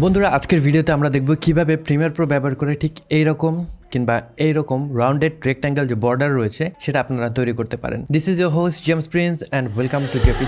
বন্ধুরা, আজকের ভিডিওতে আমরা দেখব কীভাবে প্রিমিয়ার প্রো ব্যবহার করে ঠিক এইরকম কিংবা এইরকম রাউন্ডেড রেক্ট্যাঙ্গেল যে বর্ডার রয়েছে, সেটা আপনারা তৈরি করতে পারেন। This is your host James Prince and welcome to JP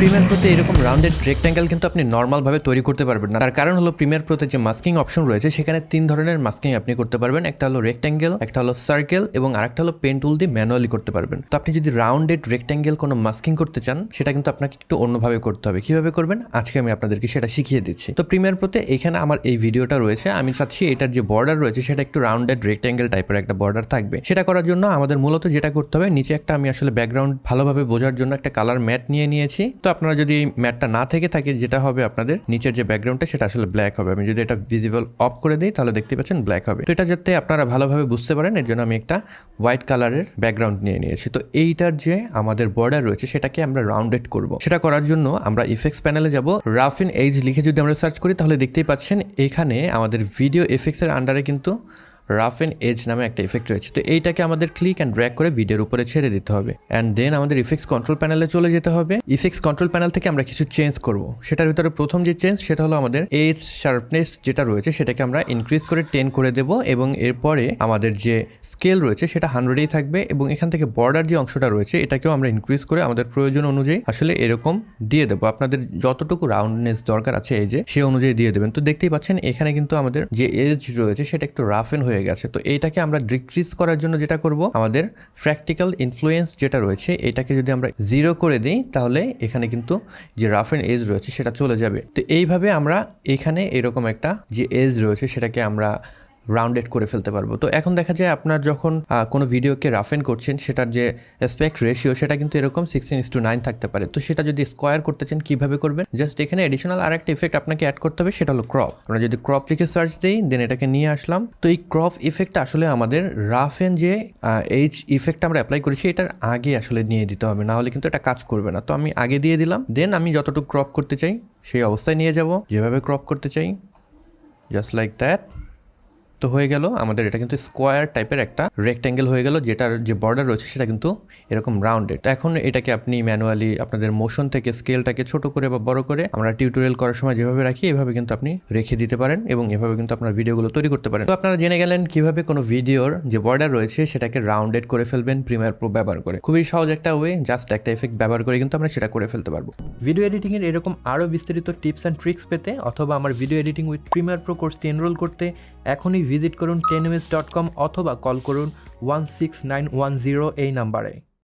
Premiere প্রোতে এরকম রাউন্ডেড রেক্ট্যাঙ্গেল কিন্তু আপনি নর্মালভাবে তৈরি করতে পারবেন না। তার কারণ হলো প্রিমিয়ার প্রোতে যে মাস্কিং অপশন রয়েছে, সেখানে তিন ধরনের মাস্কিং আপনি করতে পারবেন। একটা হলো রেক্ট্যাঙ্গেল একটা হলো সার্কেল এবং আরেকটা হলো পেন টুল দিয়ে ম্যানুয়ালি করতে পারবেন। তো আপনি যদি রাউন্ডেড রেক্ট্যাঙ্গেল কোনো মাস্কিং করতে চান, সেটা কিন্তু আপনাকে একটু অন্যভাবে করতে হবে। কীভাবে করবেন? আজকে আমি আপনাদেরকে সেটা শিখিয়ে দিচ্ছি। তো প্রিমিয়ার প্রোতে এখানে আমার এই ভিডিওটা রয়েছে। আমি চাচ্ছি এটার যে বর্ডার রয়েছে, সেটা একটু রাউন্ডেড রেক্ট্যাঙ্গেল টাইপের একটা বর্ডার থাকবে। সেটা করার জন্য আমাদের মূলত যেটা করতে হবে, নিচে একটা আমি আসলে ব্যাকগ্রাউন্ড ভালোভাবে বোঝার জন্য একটা কালার ম্যাট নিয়ে নিয়েছি। তো আপনারা যদি এই ম্যাটটা না থেকে থাকে, যেটা হবে আপনাদের নিচের যে ব্যাকগ্রাউন্ডটা সেটা আসলে ব্ল্যাক হবে। আমি যদি এটা ভিজিবল অফ করে দিই, তাহলে দেখতে পাচ্ছেন ব্ল্যাক হবে। তো এটা যাতে আপনারা ভালোভাবে বুঝতে পারেন, এর জন্য আমি একটা হোয়াইট কালারের ব্যাকগ্রাউন্ড নিয়ে নিয়েছি। তো এইটার যে আমাদের বর্ডার রয়েছে, সেটাকে আমরা রাউন্ডেড করব। সেটা করার জন্য আমরা ইফেক্টস প্যানেলে যাব। রাফ ইন এইজ লিখে যদি আমরা সার্চ করি, তাহলে দেখতেই পাচ্ছেন, এখানে আমাদের ভিডিও এফেক্টসের আন্ডারে কিন্তু রাফ এন্ড এজ নামে একটা ইফেক্ট রয়েছে। তো এইটাকে আমাদের ক্লিক অ্যান্ড ড্র্যাগ করে ভিডিওর উপরে ছেড়ে দিতে হবে। অ্যান্ড দেন আমাদের ইফেক্টস কন্ট্রোল প্যানেলে চলে যেতে হবে। ইফেক্টস কন্ট্রোল প্যানেল থেকে আমরা কিছু চেঞ্জ করব। সেটার ভিতরে প্রথম যে চেঞ্জ সেটা হলো আমাদের এজ শার্পনেস যেটা রয়েছে, সেটাকে আমরা ইনক্রিজ করে টেন করে দেব এবং এরপরে আমাদের যে স্কেল রয়েছে, সেটা হান্ড্রেডেই থাকবে এবং এখান থেকে বর্ডার যে অংশটা রয়েছে, এটাকেও আমরা ইনক্রিজ করে আমাদের প্রয়োজন অনুযায়ী আসলে এরকম দিয়ে দেবো। আপনাদের যতটুকু রাউন্ডনেস দরকার আছে যে সেই অনুযায়ী দিয়ে দেবেন। তো দেখতেই পাচ্ছেন, এখানে কিন্তু আমাদের যে এজ রয়েছে, সেটা একটু রাফ এন হয়ে গেছে। তো এইটাকে আমরা ডিক্রিজ করার জন্য যেটা করব, আমাদের প্র্যাকটিক্যাল ইনফ্লুয়েন্স যেটা রয়েছে, এটাকে যদি আমরা জিরো করে দিই, তাহলে এখানে কিন্তু যে রাফ এন্ড এজ রয়েছে সেটা চলে যাবে। তো এইভাবে আমরা এখানে এরকম একটা যে এজ রয়েছে, সেটাকে আমরা রাউন্ডেড করে ফেলতে পারব। তো এখন দেখা যায় আপনার যখন কোনো ভিডিওকে রাফেন করছেন, সেটার যে স্পেক্ট রেশিও সেটা কিন্তু এরকম সিক্সটিন ইস টু নাইন থাকতে পারে। তো সেটা যদি স্কোয়ার করতে চান, কীভাবে করবেন? জাস্ট এখানে এডিশনাল আর একটা ইফেক্ট আপনাকে অ্যাড করতে হবে, সেটা হলো ক্রপ আমরা যদি ক্রপ লিখে সার্চ দিই দেন এটাকে নিয়ে আসলাম। তো এই ক্রপ ইফেক্টটা আসলে আমাদের রাফেন যে এইচ ইফেক্ট আমরা অ্যাপ্লাই করেছি, এটার আগে আসলে নিয়ে দিতে হবে। না হলে কিন্তু এটা কাজ করবে না। তো আমি আগে দিয়ে দিলাম। দেন আমি যতটুকু ক্রপ করতে চাই, সেই অবস্থায় নিয়ে যাব। যেভাবে ক্রপ করতে চাই জাস্ট লাইক দ্যাট তো হয়ে গেল। আমাদের এটা কিন্তু স্কোয়ার টাইপের একটা রেক্ট্যাঙ্গেল হয়ে গেল, যেটার যে বর্ডার রয়েছে সেটা কিন্তু এরকম রাউন্ডেড এখন এটাকে আপনি ম্যানুয়ালি আপনাদের মোশন থেকে স্কেলটাকে ছোট করে বা বড় করে আমরা টিউটোরিয়াল করার সময় যেভাবে রাখি, এভাবে কিন্তু আপনি রেখে দিতে পারেন এবং এভাবে কিন্তু আপনার ভিডিওগুলো তৈরি করতে পারেন। তো আপনারা জেনে গেলেন কীভাবে কোনো ভিডিওর যে বর্ডার রয়েছে সেটাকে রাউন্ডেড করে ফেলবেন প্রিমিয়ার প্রো ব্যবহার করে। খুবই সহজ একটা ওয়ে জাস্ট একটা এফেক্ট ব্যবহার করে কিন্তু আমরা সেটা করে ফেলতে পারব। ভিডিও এডিটিংয়ের এরকম আরও বিস্তারিত টিপস অ্যান্ড ট্রিক্স পেতে অথবা আমার video editing with Premiere Pro কোর্সটি এনরোল করতে এখনই ভিজিট করুন টেনএমএস ডট কম অথবা কল করুন one six nine one zero এই নাম্বারে